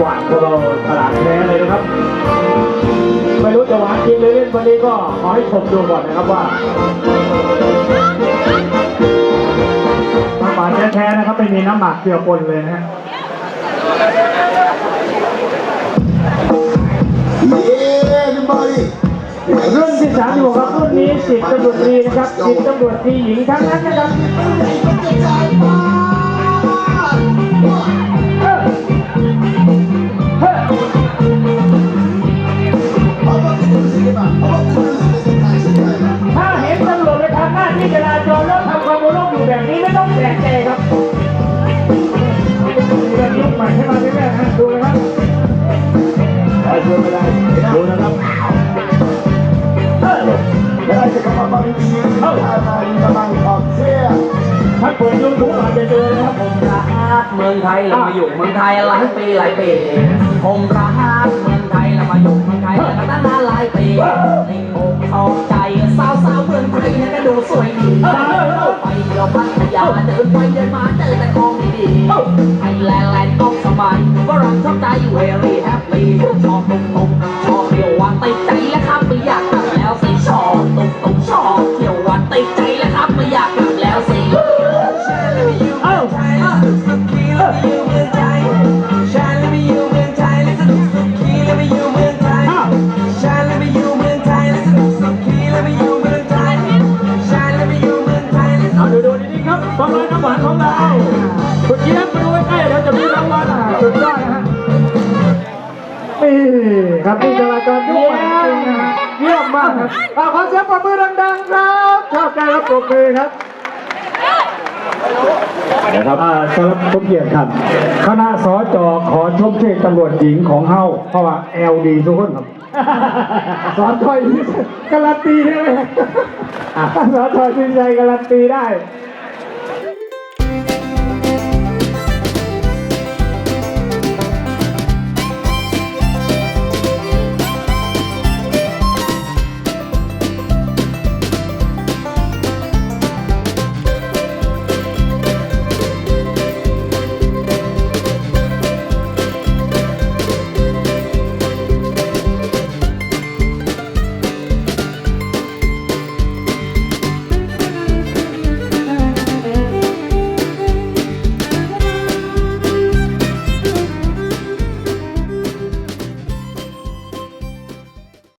พวกเราตลาดแท้เลยนะครับ ไม่รู้จะหวานจริงหรือเล่นวันนี้ก็ขอให้ชมดูก่อนนะครับว่าน้ำหวานแท้ๆนะครับไม่มีน้ำหมักเกลือปนเลยนะฮะ Yeah, everybody. รุ่นที่สามอยู่ครับรุ่นนี้สิบตำรวจตรีนะครับสิบตำรวจตรีหญิงทั้งนั้นนะครับ ถ้าเปิดยูทูบอาจจะเจอนะครับผมรักเมืองไทยเรามาอยู่เมืองไทยหลายปีหลายปีผมรักเมืองไทยเรามาอยู่เมืองไทยมาตั้งนานหลายปีในอกชอบใจสาวสาวเมืองไทยเนี่ยก็ดูสวยดีไปเที่ยวพัทยาเดินไปเดินมาเจอแต่ของดีๆไทยแลนด์แลนด์ก็สบายก็รักชอบใจอยู่ very happy ชอบตรงตร ครับฟังเลยน้ำหวานของเราคุณเจี๊ยบมาดูใกล้ๆเดี๋ยวจะมีรางวัลอะสุดยอดนะฮะนี่ครับนี่จราจรยุ่งจริงนะฮะเยี่ยมมากครับเอาขอเสียงปรบมือดังๆครับชอบใจครับปรบมือครับ นะครับอ่าสำหรับผมเกียรติครับ คณะสจขอชมเชยตำรวจหญิงของเฮาเพราะว่าเอลดีทุกคนครับ สอนถอยการันตีได้ไหมอะสอนถอยจริงใจการันตีได้